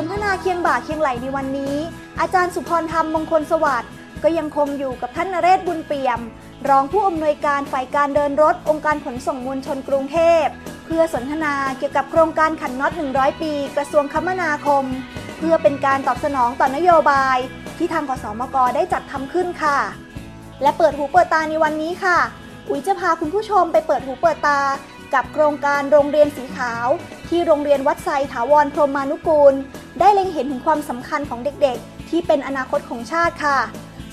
สนทนาเคียงบ่าเคียงไหลในวันนี้ อาจารย์สุพรธรรมมงคลสวัสดิ์ก็ยังคงอยู่กับท่านนเรศบุญเปี่ยม รองผู้อำนวยการฝ่ายการเดินรถ องค์การขนส่งมวลชนกรุงเทพ เพื่อสนทนาเกี่ยวกับโครงการขันน็อต 100 ปี กระทรวงคมนาคม เพื่อเป็นการตอบสนองต่อนโยบาย ที่ทางขสมกได้จัดทำขึ้นค่ะ และเปิดหูเปิดตาในวันนี้ค่ะอุ๋ยจะพาคุณผู้ชมไปเปิดหูเปิดตา กับโครงการโรงเรียนสีขาว ที่โรงเรียนวัดไซถาวรพรหมานุกูล ได้เล็งเห็นถึงความสำคัญของเด็กๆ ที่เป็นอนาคตของชาติค่ะ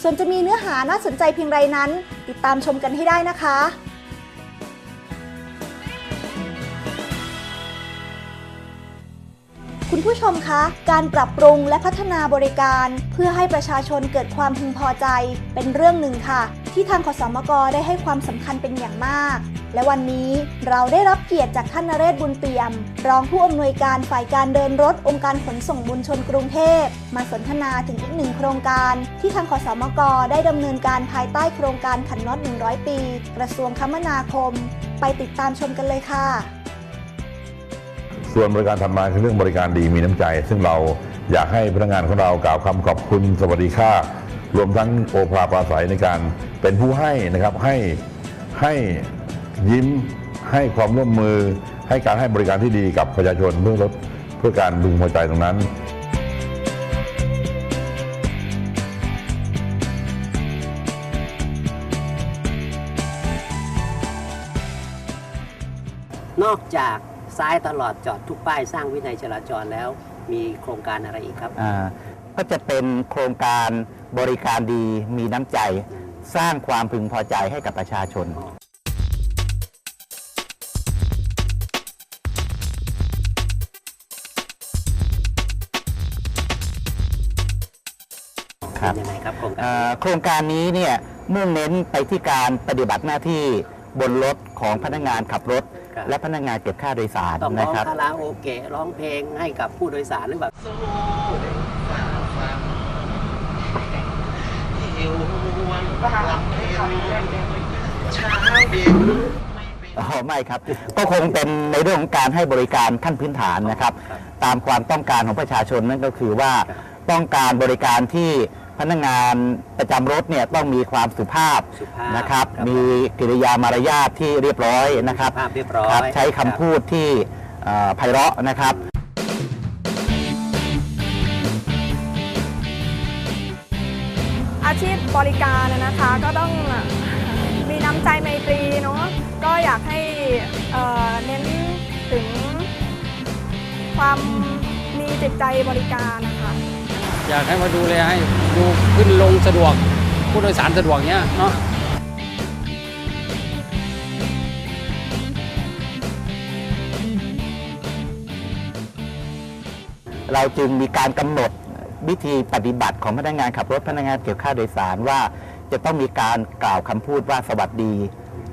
ส่วนจะมีเนื้อหาน่าสนใจเพียงไรนั้น ติดตามชมกันให้ได้นะคะคุณผู้ชมคะ การปรับปรุงและพัฒนาบริการ เพื่อให้ประชาชนเกิดความพึงพอใจ เป็นเรื่องหนึ่งค่ะ ที่ทางขสมกได้ให้ความสำคัญเป็นอย่างมาก และวันนี้เราได้รับเกียรติจากท่านนเรศบุญเปี่ยม รองผู้อำนวยการฝ่ายการเดินรถองค์การขนส่งมวลชนกรุงเทพ มาสนทนาถึงอีกหนึ่งโครงการ ที่ทางขสมกได้ดำเนินการภายใต้โครงการขันน็อต100 ปี กระทรวงคมนาคม ไปติดตามชมกันเลยค่ะ ส่วนบริการถัดมาคือเรื่องบริการดีมีน้ำใจ ซึ่งเราอยากให้พนักงานของเรากล่าวคำขอบคุณสวัสดีค่ารวมทั้งโอภาปราศัยในการเป็นผู้ให้นะครับให้ให้ ยิ้มให้ความร่วมมือ ให้การให้บริการที่ดีกับประชาชนเพื่อลดเพื่อการดึงหัวใจตรงนั้นนอกจากซ้ายตลอดจอดทุกป้ายสร้างวินัยจราจรแล้ว มีโครงการอะไรอีกครับอ่าก็จะเป็นโครงการบริการดีมีน้ำใจ สร้างความพึงพอใจให้กับประชาชน ครับเป็นยังไงครับโครงการอ่าโครงการนี้เนี่ยมุ่งเน้นไปที่การปฏิบัติหน้าที่บนรถของพนักงานขับรถครับและพนักงานเก็บค่าโดยสารต้องร้นะองครับคาราโอเกะร้องเพลงให้กับผู้โดยสารหรือแบบอ๋อไม่ครับ ก็คงเป็นในเรื่องของการให้บริการขั้นพื้นฐานนะครับครับตามความต้องการของประชาชนนั่นก็คือว่าต้องการบริการที่ พนักงานประจำรถเนี่ยต้องมีความสุภาพสุภาพนะครับครับ มีกิริยามารยาทที่เรียบร้อยนะครับสุภาพเรียบร้อยครับใช้คำครับพูดที่เอ่อไพเราะนะครับ อาชีพบริการน่ะนะคะก็ต้องมีน้ำใจไมตรีเนาะก็อยากให้เอ่อเน้นถึงความมีจิตใจบริการนะคะ อยากให้มาดูแลให้ดูขึ้นลงสะดวก ผู้โดยสารสะดวกเนี้ยเนาะเราจึงมีการกำหนดวิธีปฏิบัติของพนักงานขับรถพนักงานเกี่ยวค่าโดยสารว่าจะต้องมีการกล่าวคำพูดว่าสวัสดี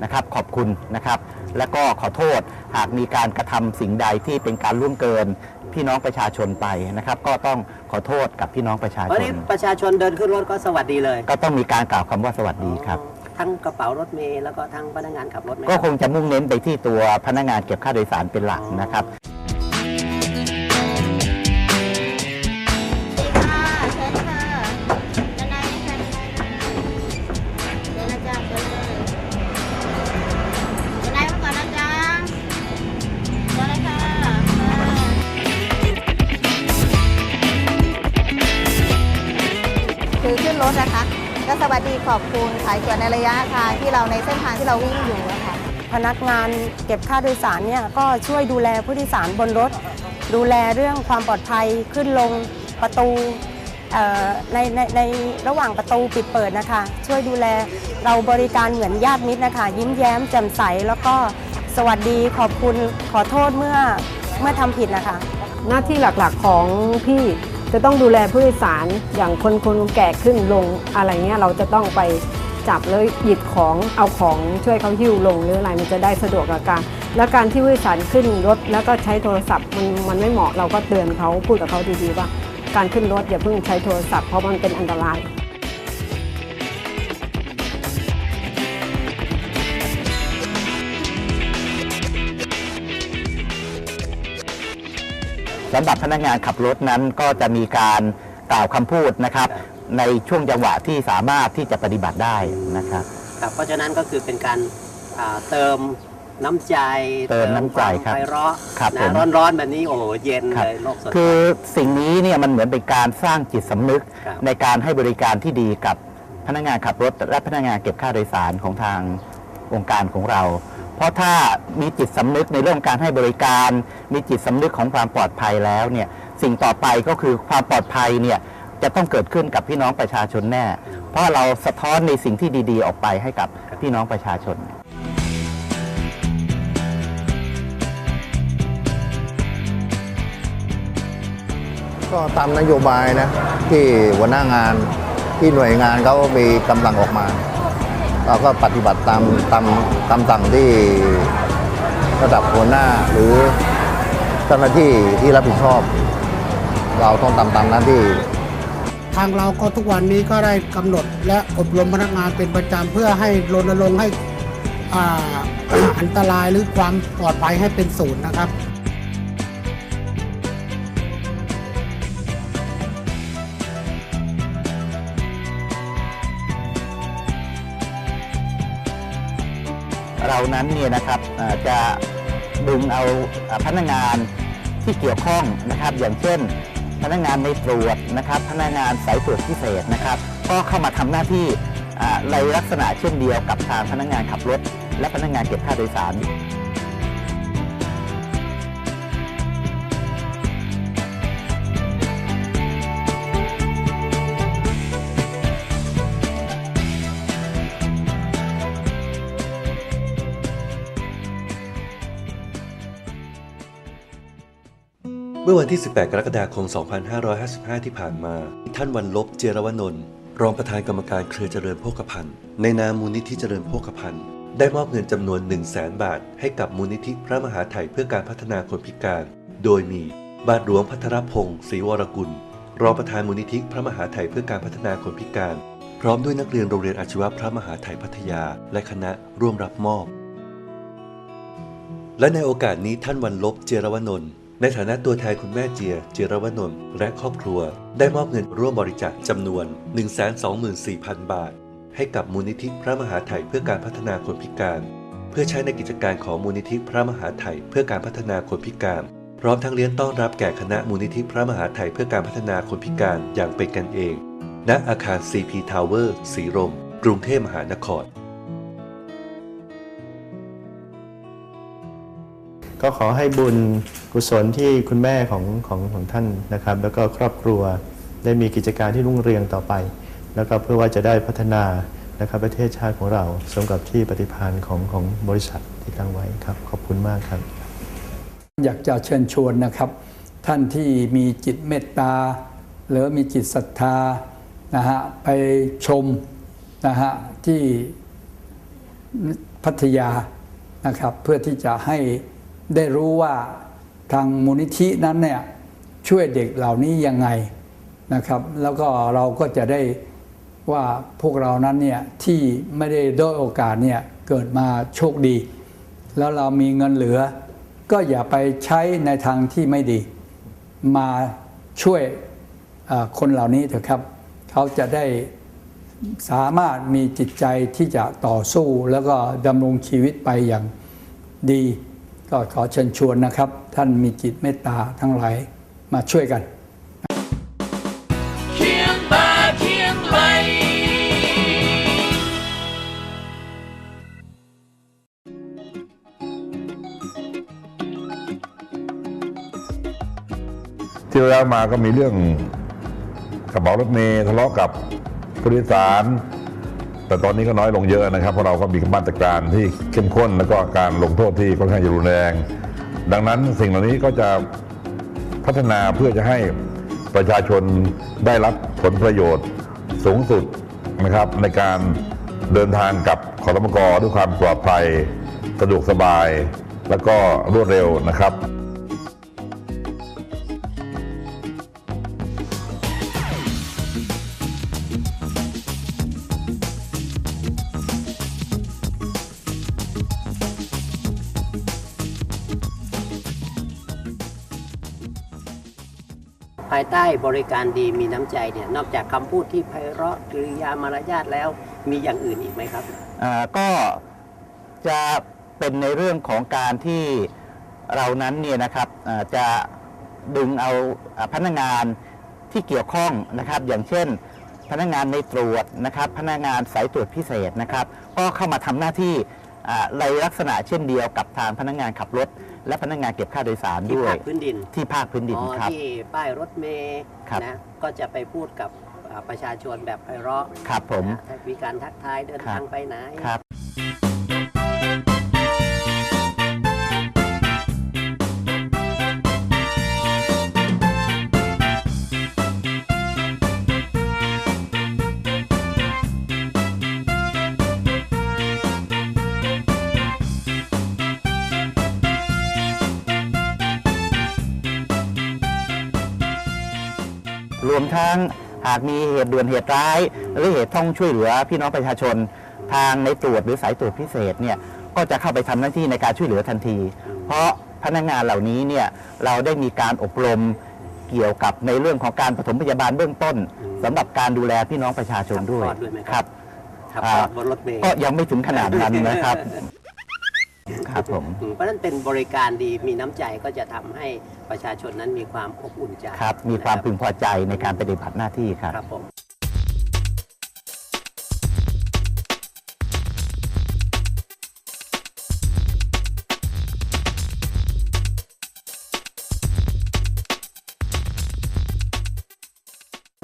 นะครับ ขอบคุณนะครับ แล้วก็ขอโทษหากมีการกระทำสิ่งใดที่เป็นการล่วงเกินพี่น้องประชาชนไปนะครับ ก็ต้องขอโทษกับพี่น้องประชาเพราะชนี่นประชาชนเดินขึ้นรถก็สวัสดีเลย ก็ต้องมีการกล่าวคำว่าสวัสดีครับทั้งกระเป๋ารถเมล์แล้วก็ทั้งพนักงานขับรถไหมก็รับคงจะมุ่งเน้นไปที่ตัวพนักงานเก็บค่าโดยสารเป็นหลักนะครับ รถนะคะก็สวัสดีขอบคุณขายส่วนในระยะทางที่เราในเส้นทางที่เราวิ่งอยู่อะค่ะพนักงานเก็บค่าโดยสารเนี่ยก็ช่วยดูแลผู้โดยสารบนรถ ดูแลเรื่องความปลอดภัยขึ้นลงประตูเอ่อในในในระหว่างประตูปิดเปิดนะคะ ช่วยดูแลเราบริการเหมือนญาติมิตรนะคะ ยิ้มแย้มแจ่มใสแล้วก็สวัสดีขอบคุณขอโทษเมื่อเมื่อทำผิดนะคะ หน้าที่หลักๆของพี่ จะต้องดูแลผู้โดยสารอย่างคนคนแก่ขึ้นลงอะไรเงี้ยเราจะต้องไปจับแล้วหยิบของเอาของช่วยเขาหิ้วลงหรืออะไรมันจะได้สะดวกกับการ แล้วการที่ผู้โดยสารขึ้นรถแล้วก็ใช้โทรศัพท์มันมันไม่เหมาะเราก็เตือนเขาพูดกับเขาดีๆว่า การขึ้นรถอย่าเพิ่งใช้โทรศัพท์เพราะมันเป็นอันตราย สำหรับพนักงานขับรถนั้นก็จะมีการกล่าวคำพูดนะครับครับ ในช่วงจังหวะที่สามารถที่จะปฏิบัติได้นะครับ ครับเพราะฉะนั้นก็คือเป็นการอ่าเติมน้ำใจเติมน้ำใจความครับไพเราะครับผนะม ร้อนๆแบบนี้โอ้โหเย็นครับ เลยโลกสดใส คือสิ่งนี้เนี่ยมันเหมือนเป็นการสร้างจิตสำนึกครับ ในการให้บริการที่ดีกับพนักงานขับรถ และพนักงานเก็บค่าโดยสารของทางองค์การของเราเพ ราะถ้ามีจิตสำนึกในเรื่องการให้บริการ มีจิตสำนึกของความปลอดภัยแล้วเนี่ยสิ่งต่อไปก็คือความปลอดภัยเนี่ยจะต้องเกิดขึ้นกับพี่น้องประชาชนแน่ เพราะเราสะท้อนในสิ่งที่ดี ๆ ออกไปให้กับพี่น้องประชาชนก็ตามนโยบายนะที่หัวหน้างานที่หน่วยงานเขามีกำลังออกมา เราก็ปฏิบัติตามตามคำสั่งที่ระดับหัวหน้าหรือเจ้าหน้าที่ที่รับผิดชอบ เราต้องทำตามหน้าที่ ทางเราก็ทุกวันนี้ก็ได้กำหนดและอบรมพนักงานเป็นประจำเพื่อให้รณรงค์ให้อ่าอันตรายหรือความปลอดภัยให้เป็นศูนย์นะครับ นั้นเนี่ยนะครับจะดึงเอาพนักงานที่เกี่ยวข้องนะครับ อย่างเช่น พนักงานในตรวจนะครับ พนักงานสายตรวจพิเศษนะครับ ก็เข้ามาทำหน้าที่ในลักษณะเช่นเดียวกับทางพนักงานขับรถ และพนักงานเก็บค่าโดยสาร มื่อวันที่ 18 กรกฎาคม 2555 ที่ผ่านมา ท่านวันลบเจรวนนท์รองประธานกรรมการเครือเจริญโภคภัณฑ์ ในนามมูลนิธิเจริญโภคภัณฑ์ ได้มอบเงินจำนวน 1 0 0 0 0แบาท ให้กับมูลนิธิพระมหาไถ่เพื่อการพัฒนาคนพิการ โดยมีบาทหลวงพัทรพงศ์ศรีวรกุล รองประธานมูลนิธิพระมหาไถ่เพื่อการพัฒนาคนพิการ พร้อมด้วยนักเรียนโรงเรียนอาชีวะพระมหาไถ่พัทยา และคณะร่วมรับมอบ และในโอกาสนี้ท่านวันลบเจรวนนท์ ในฐานะตัวแทนคุณแม่เจีย เจรวนนท์และครอบครัว ได้มอบเงินร่วมบริจาคจำนวน 124,000 บาท ให้กับมูลนิธิพระมหาไถ่เพื่อการพัฒนาคนพิการ เพื่อใช้ในกิจการของมูลนิธิพระมหาไถ่เพื่อการพัฒนาคนพิการ พร้อมทั้งเลี้ยงต้อนรับแก่คณะมูลนิธิพระมหาไถ่เพื่อการพัฒนาคนพิการอย่างเป็นกันเอง ณอาคาร CP Tower สีลมกรุงเทพมหานคร ก็ขอให้บุญกุศลที่คุณแม่ของของของท่านนะครับ แล้วก็ครอบครัวได้มีกิจการที่รุ่งเรืองต่อไป แล้วก็เพื่อว่าจะได้พัฒนานะครับประเทศชาติของเราสมกับที่ปฏิภาณของของบริษัทที่ตั้งไว้ครับ ขอบคุณมากครับ อยากจะเชิญชวนนะครับ ท่านที่มีจิตเมตตา หรือมีจิตศรัทธานะฮะไปชมนะฮะที่พัทยานะครับ เพื่อที่จะให้ ได้รู้ว่าทางมูลนิธินั้นเนี่ยช่วยเด็กเหล่านี้ยังไงนะครับ แล้วก็เราก็จะได้ว่าพวกเรานั้นเนี่ยที่ไม่ได้ด้อยโอกาสเนี่ยเกิดมาโชคดี แล้วเรามีเงินเหลือ ก็อย่าไปใช้ในทางที่ไม่ดี มาช่วยคนเหล่านี้เถอะครับ เขาจะได้สามารถมีจิตใจที่จะต่อสู้แล้วก็ดำรงชีวิตไปอย่างดี ก็ขอเชิญชวนนะครับ ท่านมีจิตเมตตาทั้งหลายมาช่วยกันเคียงบ่าเคียงไหลที่แล้วมาก็มีเรื่องกระเป๋ารถเมย์ทะเลาะกับผู้โดยสาร แต่ตอนนี้ก็น้อยลงเยอะนะครับเพราะเราก็มีมาตรการที่เข้มข้นแล้วก็การลงโทษที่ค่อนข้างจะรุนแรง ดังนั้นสิ่งเหล่านี้ก็จะพัฒนาเพื่อจะให้ประชาชนได้รับผลประโยชน์สูงสุดนะครับ ในการเดินทางกับขอรมกด้วยความปลอดภัย สะดวกสบาย แล้วก็รวดเร็วนะครับ ใต้บริการดีมีน้ำใจเนี่ยนอกจากคำพูดที่ไพเราะกริยามารยาทแล้วมีอย่างอื่นอีกไหมครับ อ่าก็จะเป็นในเรื่องของการที่เรานั้นเนี่ยนะครับอ่าจะดึงเอาอ่าพนักงานที่เกี่ยวข้องนะครับ อย่างเช่น พนักงานในตรวจนะครับ พนักงานสายตรวจพิเศษนะครับ ก็เข้ามาทำหน้าที่ ในลักษณะเช่นเดียวกับทางพนักงานขับรถ และพนักงานเก็บค่าโดยสารที่ด้วย ภาคพื้นดินที่ภาคพื้นดินอ๋อครับ ที่ป้ายรถเมย์ครับ นะก็จะไปพูดกับอ่าประชาชนแบบไพเราะครับผม นะมีการทักทายเดินครับ ทางไปไหน ครับ วมทั้งหากมีเหตุด่วนเหตุร้าย หรือเหตุต้องช่วยเหลือพี่น้องประชาชน ทางในตรวจหรือสายตรวจพิเศษเนี่ยก็จะเข้าไปทำหน้าที่ในการช่วยเหลือทันที เพราะพนักงานเหล่านี้เนี่ยเราได้มีการอบรมเกี่ยวกับในเรื่องของการปฐมพยาบาลเบื้องต้นสำหรับการดูแลพี่น้องประชาชนด้วยคลอดด้วยไหมคครัรับบขับอ่ารถบนรถเมย์ก็ยังไม่ถึงขนาดนั้นนะครับ ครับผมอืมเพราะฉะนั้นเป็นบริการดีมีน้ำใจก็จะทำให้ประชาชนนั้นมีความอบอุ่นใจครับ มีความพึงพอใจในการปฏิบัติหน้าที่ครับ ครับผม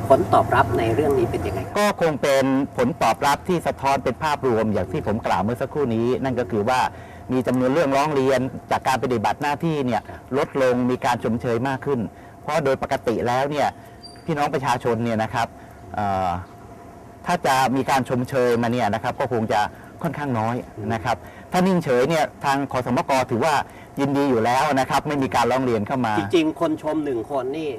ผลตอบรับในเรื่องนี้เป็นยังไง ก็คงเป็นผลตอบรับที่สะท้อนเป็นภาพรวมอย่างที่ผมกล่าวเมื่อสักครู่นี้ นั่นก็คือว่า มีจำนวนเรื่องร้องเรียนจากการปฏิบัติหน้าที่เนี่ยลดลงมีการชมเชยมากขึ้น เพราะโดยปกติแล้วเนี่ยพี่น้องประชาชนเนี่ยนะครับเอ่อถ้าจะมีการชมเชยมาเนี่ยนะครับก็คงจะค่อนข้างน้อยนะครับ ถ้านิ่งเฉยเนี่ยทางขอสมกถือว่ายินดีอยู่แล้วนะครับ ไม่มีการร้องเรียนเข้ามา จริงๆ คนชมหนึ่งคนนี่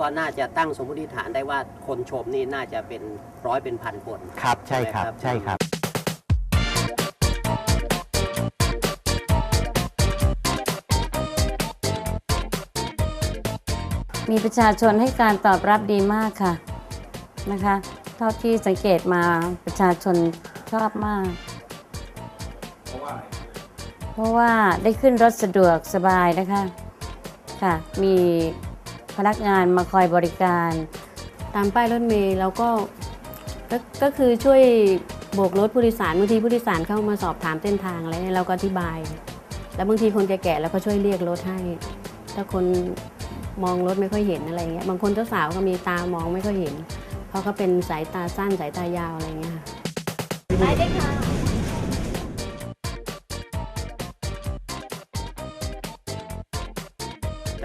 ก็น่าจะตั้งสมมติฐานได้ว่าคนชมนี่น่าจะเป็นร้อยเป็นพันคน ครับใช่ครับไหมใช่ครับ มีประชาชนให้การตอบรับดีมากค่ะนะคะเท่าที่สังเกตมาประชาชนชอบมากเพราะว่าได้ขึ้นรถสะดวกสบายนะคะค่ะ มีพนักงานมาคอยบริการ ตามป้ายรถเมล์แล้วก็ก็ก็คือช่วยโบกรถผู้โดยสารบางทีผู้โดยสารเข้ามาสอบถามเส้นทางอะไรเนี่ยเราก็อธิบาย แล้วบางทีคนแก่ๆแล้วก็ช่วยเรียกรถให้ ถ้าคน มองรถไม่ค่อยเห็นอะไรเงี้ยบางคนเจ้าสาวก็มีตามองไม่ค่อยเห็นเพราะก็เป็นสายตาสั้นสายตายาวอะไรเงี้ยค่ะได้เลยค่ะ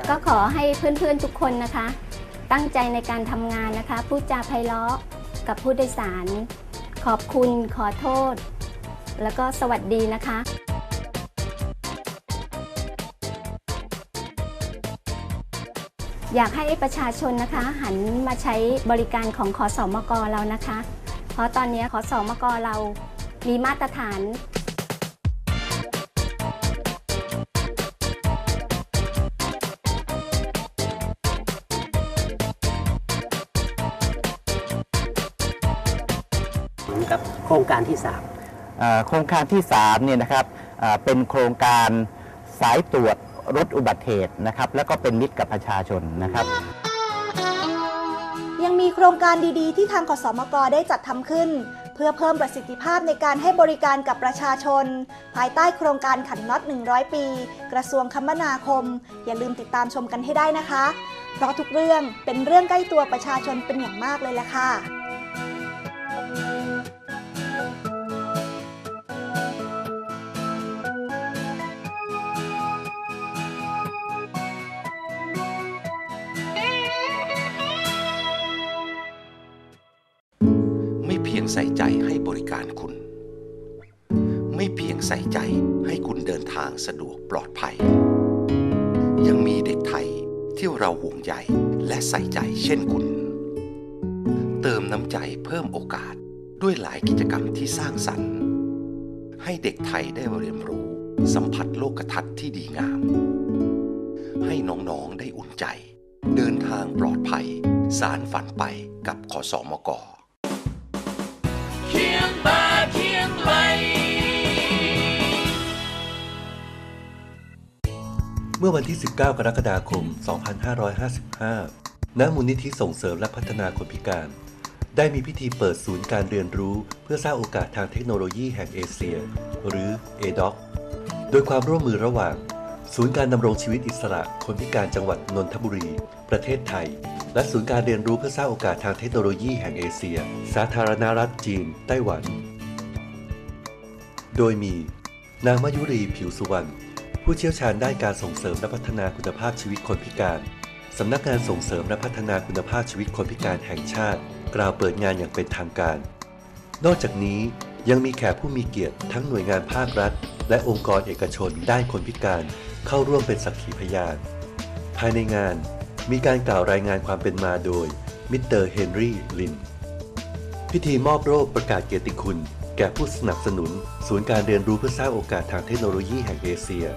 ก็ขอให้เพื่อนๆทุกคนนะคะ ตั้งใจในการทำงานนะคะพูดจาไพเราะกับผู้โดยสาร ขอบคุณขอโทษ แล้วก็สวัสดีนะคะ อยากให้ประชาชนนะคะ หันมาใช้บริการของขอสอมกเรานะคะ เพราะตอนนี้ขอสอมกเรามีมาตรฐานกับโครงการที่อ่าโครงการที่3เนี่ยนะครับอ่าเป็นโครงการสายตรวจ รถอุบัติเหตุนะครับ แล้วก็เป็นมิตรกับประชาชนนะครับ ยังมีโครงการดีๆ ที่ทางขสมกได้จัดทำขึ้น เพื่อเพิ่มประสิทธิภาพในการให้บริการกับประชาชน ภายใต้โครงการขันน็อต 100 ปี กระทรวงคมนาคม อย่าลืมติดตามชมกันให้ได้นะคะ เพราะทุกเรื่องเป็นเรื่องใกล้ตัวประชาชนเป็นอย่างมากเลยละค่ะ ใส่ใจให้บริการคุณ ไม่เพียงใส่ใจให้คุณเดินทางสะดวกปลอดภัย ยังมีเด็กไทยที่เราห่วงใยและใส่ใจเช่นคุณ เติมน้ำใจเพิ่มโอกาสด้วยหลายกิจกรรมที่สร้างสรรค์ ให้เด็กไทยได้เรียนรู้สัมผัสโลกทัศน์ที่ดีงาม ให้น้องๆได้อุ่นใจ เดินทางปลอดภัย สารฝันไปกับขอสอมก เคียงบ่าเคียงไหล เมื่อวันที่ 19 กรกฎาคม 2555 ณ มูลนิธิส่งเสริมและพัฒนาคนพิการ ได้มีพิธีเปิดศูนย์การเรียนรู้เพื่อสร้างโอกาสทางเทคโนโลยีแห่งเอเชีย หรือ ADOC โดยความร่วมมือระหว่าง ศูนย์การดำรงชีวิตอิสระ คนพิการจังหวัดนนทบุรี ประเทศไทย และศูนย์การเรียนรู้เพื่อสร้างโอกาสทางเทคโนโลยีแห่งเอเชีย สาธารณรัฐจีน ไต้หวัน โดยมี นางมายุรีผิวสุวรรณผู้เชี่ยวชาญด้านการส่งเสริมและพัฒนาคุณภาพชีวิตคนพิการ สำนักงานส่งเสริมและพัฒนาคุณภาพชีวิตคนพิการแห่งชาติ กล่าวเปิดงานอย่างเป็นทางการ นอกจากนี้ยังมีแขกผู้มีเกียรติทั้งหน่วยงานภาครัฐ และองค์กรเอกชนด้านคนพิการ เข้าร่วมเป็นสักขีพยาน ภายในงาน มีการกล่าวรายงานความเป็นมาโดยมิสเตอร์เฮนรี่ลิน พิธีมอบโล่ประกาศเกียรติคุณ แก่ผู้สนับสนุน ศูนย์การเรียนรู้เพื่อสร้างโอกาสทางเทคโนโลยีแห่งเอเชีย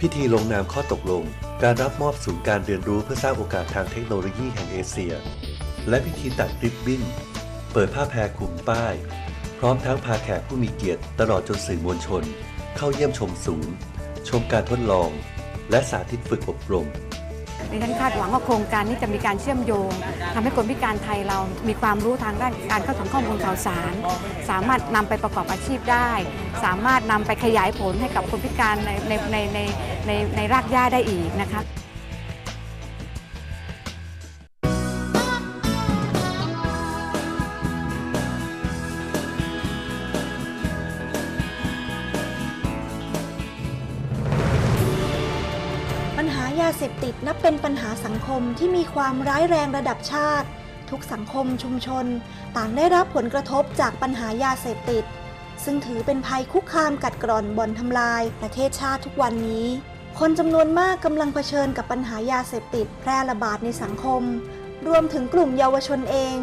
พิธีลงนามข้อตกลง การรับมอบศูนย์การเรียนรู้เพื่อสร้างโอกาสทางเทคโนโลยีแห่งเอเชีย และพิธีตัดริบบิ้น เปิดผ้าแพรคลุมป้าย พร้อมทั้งพาแขกผู้มีเกียรติตลอดจนสื่อมวลชน เข้าเยี่ยมชมศูนย์ ชมการทดลอง และสาธิตฝึกอบรม ดิฉันคาดหวังว่าโครงการนี้จะมีการเชื่อมโยงทำให้คนพิการไทยเรามีความรู้ทางด้านการเข้าถึงข้อมูลข่าวสาร สามารถนำไปประกอบอาชีพได้ สามารถนำไปขยายผลให้กับคนพิการในในในในในรากหญ้าได้อีกนะคะ พติดนับเป็นปัญหาสังคมที่มีความร้ายแรงระดับชาติ ทุกสังคมชุมชน ต่างได้รับผลกระทบจากปัญหายาเสพติด ซึ่งถือเป็นภัยคุกคามกัดกร่อนบ่อนทำลายประเทศชาติทุกวันนี้ คนจำนวนมากกำลังเผชิญกับปัญหายาเสพติดแพร่ระบาดในสังคม รวมถึงกลุ่มเยาวชนเอง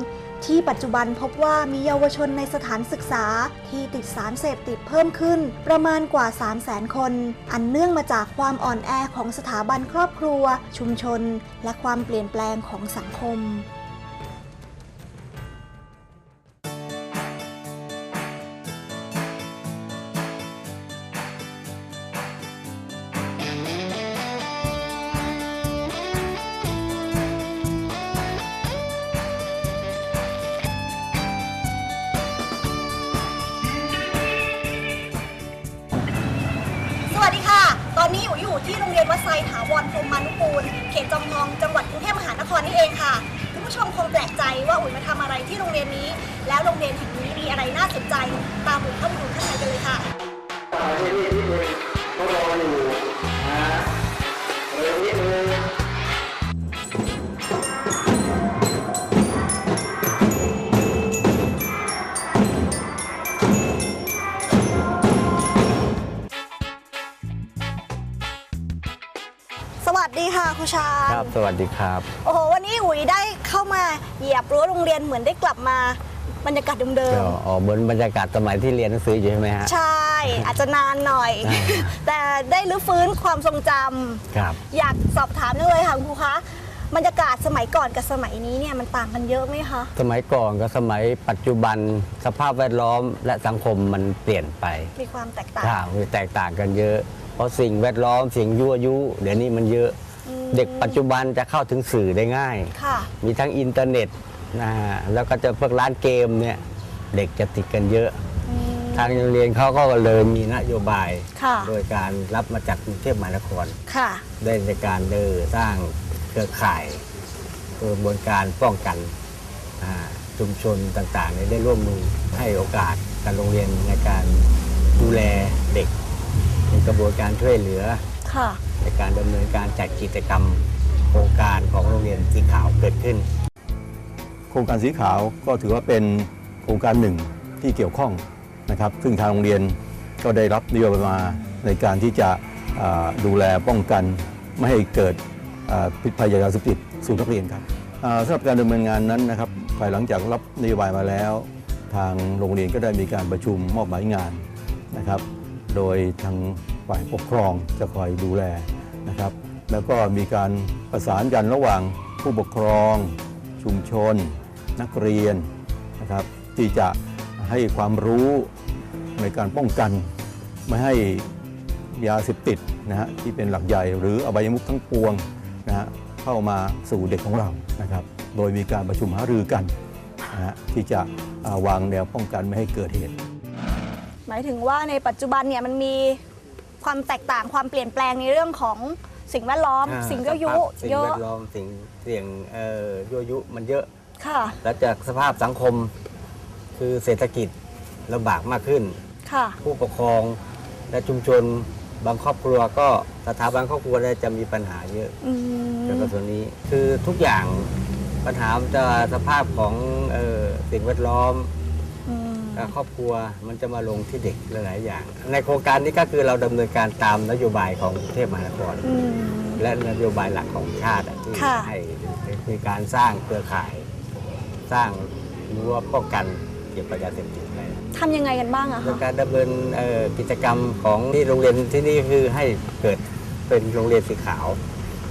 ที่ปัจจุบันพบว่ามีเยาวชนในสถานศึกษาที่ติดสารเสพติดเพิ่มขึ้น ประมาณกว่า 3 0 0แสนคน อันเนื่องมาจากความอ่อนแอของสถาบันครอบครัว ชุมชน และความเปลี่ยนแปลงของสังคม สวัสดีครับ โอ้โห วันนี้อุ๋ยได้เข้ามาเหยียบรั้วโรงเรียนเหมือนได้กลับมาบรรยากาศเดิมก็อ๋อเหมือนบรรยากาศสมัยที่เรียนหนังสืออยู่ใช่ไหมฮะๆใช่ อาจจะนานหน่อยอ่าแต่ได้รื้อฟื้นความทรงจำครับ อยากสอบถามจังเลยค่ะคุณครูคะบรรยากาศสมัยก่อนกับสมัยนี้เนี่ยมันต่างกันเยอะไหมคะ สมัยก่อนกับสมัยปัจจุบันสภาพแวดล้อมและสังคมมันเปลี่ยนไป มีความแตกต่างค่ะมีแตกต่างกันเยอะ เพราะสิ่งแวดล้อมสิ่งยั่วยุ เดี๋ยวนี้มันเยอะ เด็กปัจจุบันจะเข้าถึงสื่อได้ง่ายค่ะมีทั้งอินเทอร์เน็ตนะฮะแล้วก็จะพวกร้านเกมเนี่ยเด็กจะติดกันเยอะ ทางโรงเรียนเขาก็เลยมีนโยบายค่ะโดยการรับมาจากกรุงเทพมหานครค่ะได้ในการเดินสร้างเครือข่ายกระบวนการป้องกันอ่าชุมชนต่างๆเนี่ยได้ร่วมมือให้โอกาสการโรงเรียนในการดูแลเด็กในกระบวนการช่วยเหลือค่ะ ในการดำเนินการจัดกิจกรรมโครงการของโรงเรียนสีขาวเกิดขึ้น โครงการสีขาวก็ถือว่าเป็นโครงการหนึ่งที่เกี่ยวข้องนะครับ ซึ่งทางโรงเรียนก็ได้รับนโยบายมาในการที่จะดูแลป้องกันไม่ให้เกิดอ่าพิษภัยยาเสพติดสู่นักเรียนครับสำหรับการดำเนินงานนั้นนะครับภายหลังจากรับนโยบายมาแล้ว ทางโรงเรียนก็ได้มีการประชุมมอบหมายงานนะครับ โดยทาง ฝ่ายปกครองจะคอยดูแลนะครับ แล้วก็มีการประสานกันระหว่างผู้ปกครอง ชุมชน นักเรียนนะครับที่จะให้ความรู้ในการป้องกัน ไม่ให้ยาเสพติดนะฮะที่เป็นหลักใหญ่หรืออบายมุขทั้งปวงนะฮะเข้ามาสู่เด็กของเรานะครับ โดยมีการประชุมหารือกันนะฮะที่จะาวางแนวป้องกันไม่ให้เกิดเหตุ หมายถึงว่าในปัจจุบันเนี่ยมันมี ความแตกต่างความเปลี่ยนแปลงในเรื่องของสิ่งแวดล้อมอ่าสิ่งยั่วยุ สภาพสิ่งเยแวอะดล้อมสิ่งเสี่ยงเอ่อยั่วยุมันเยอะ ค่ะแล้วจากสภาพสังคมคือเศรษฐกิจลำบากมากขึ้น ค่ะ ผู้ปกครองและชุมชนบางครอบครัวก็สถาบันครอบครัวเนี่ยจะมีปัญหาเยอะอืม เกี่ยวกับส่วนนี้ คือทุกอย่างปัญหามันจะสภาพของเอ่อสิ่งแวดล้อมอืมกับ ครอบครัวมันจะมาลงที่เด็กหลายๆอย่าง ในโครงการนี้ก็คือเราดำเนินการตามนโยบายของกรุงเทพมหานครอืมและนโยบายหลักของชาติอะที่ค่ะให้มีการสร้างเครือข่าย สร้างรั้วป้องกันเกี่ยวกับยาเสพติดอะไรทำยังไงกันบ้างอะในคะการดำเนินเอ่อกิจกรรมของที่โรงเรียนที่นี่คือให้เกิดเป็นโรงเรียนสีขาว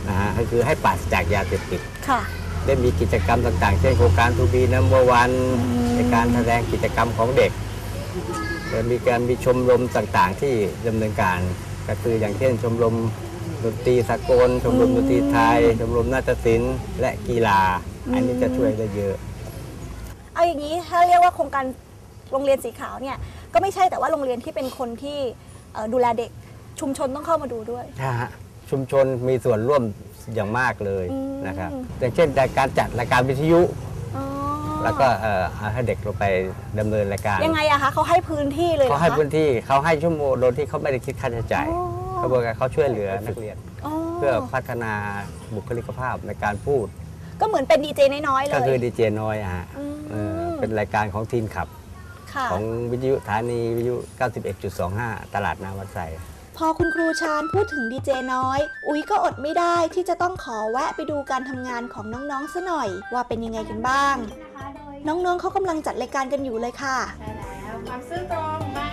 นะฮะก็คือให้ปราศจากยาเสพติดค่ะ ได้มีกิจกรรมต่างๆ เช่นโครงการทูบีนัมเบอร์วันในการแสดงกิจกรรมของเด็กและมีการมีชมรมต่างๆ ที่ดำเนินการ ก็คืออย่างเช่นชมรมดนตรีสากล ชมรมดนตรีไทย ชมรมนาฏศิลป์และกีฬา อันนี้จะช่วยได้เยอะ เอาอย่างนี้ถ้าเรียกว่าโครงการโรงเรียนสีขาวเนี่ยก็ไม่ใช่แต่ว่าโรงเรียนที่เป็นคนที่เอ่อดูแลเด็กชุมชนต้องเข้ามาดูด้วยนะฮะชุมชนมีส่วนร่วม อย่างมากเลยอืมนะครับอย่างเช่นการจัดรายการวิทยุ แล้วก็เอ่อให้เด็กลงไปดำเนินรายการยังไงอะคะเขาให้พื้นที่เลยเหรเขาอให้คะพื้นที่เขาให้ชั่วโมงโดยที่เขาไม่ได้คิดค่าใช้จ่ายเขาบอกว่าเขาช่วยเหลือนักเรียนอ๋อเพื่อพัฒนาบุคลิกภาพในการพูด ก็เหมือนเป็นดีเจน้อยๆเลก็คืยอดีเจน้อยอะฮะเออเป็นรายการของทีมขับค่ะของวิทยุสถานีวิทยุ 91.25 ตลาดนาวัดไซ พอคุณครูชาญพูดถึงดีเจน้อย อุ๊ยก็อดไม่ได้ที่จะต้องขอแวะไปดูการทำงานของน้องๆซะหน่อย ว่าเป็นยังไงกันบ้างน้องๆเขากำลังจัดรายการกันอยู่เลยค่ะแล้วความซื่อตรงไม่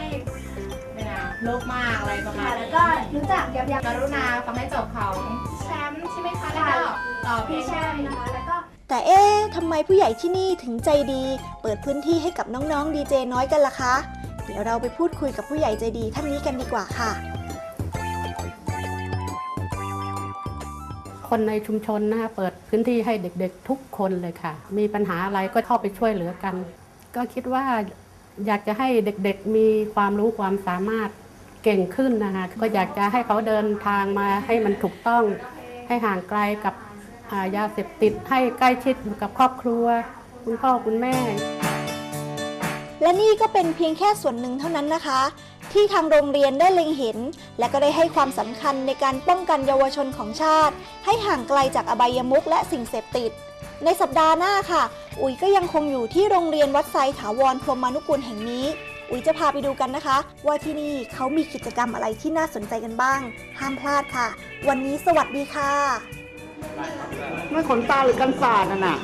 ไม่นะโลภมากอะไรประมาณค่ะแล้นี้วก็รู้จักยับยั้งกรุณาฟังให้จบของแชมป์ใช่ไหมคะแล้วก็ต่อเพลงพี่แชมป์นะคะแล้วก็แต่เอ๊ะทำไมผู้ใหญ่ที่นี่ถึงใจดี เปิดพื้นที่ให้กับน้องๆดีเจน้อยกันล่ะคะ เดี๋ยวเราไปพูดคุยกับผู้ใหญ่ใจดีท่านนี้กันดีกว่าค่ะ คนในชุมชนนะคะเปิดพื้นที่ให้เด็กๆทุกคนเลยค่ะ มีปัญหาอะไรก็เข้าไปช่วยเหลือกัน ก็คิดว่าอยากจะให้เด็กๆมีความรู้ความสามารถเก่งขึ้นนะคะก็อยากจะให้เขาเดินทางมาให้มันถูกต้อง ให้ห่างไกลกับายาเสพติดให้ใกล้ชิดกับครอบครัว คุณพ่อคุณแม่ และนี่ก็เป็นเพียงแค่ส่วนหนึ่งเท่านั้นนะคะ ที่ทางโรงเรียนได้เล็งเห็น และก็ได้ให้ความสำคัญในการป้องกันเยาวชนของชาติ ให้ห่างไกลจากอบายมุขและสิ่งเสพติด ในสัปดาห์หน้าค่ะ อุ๋ยก็ยังคงอยู่ที่โรงเรียนวัดไซถาวรพรหมานุกุลแห่งนี้ อุ๋ยจะพาไปดูกันนะคะ ว่าที่นี่เขามีกิจกรรมอะไรที่น่าสนใจกันบ้าง ห้ามพลาดค่ะ วันนี้สวัสดีค่ะ ไม่ขนตาหรือกันศาสตร์น่ะ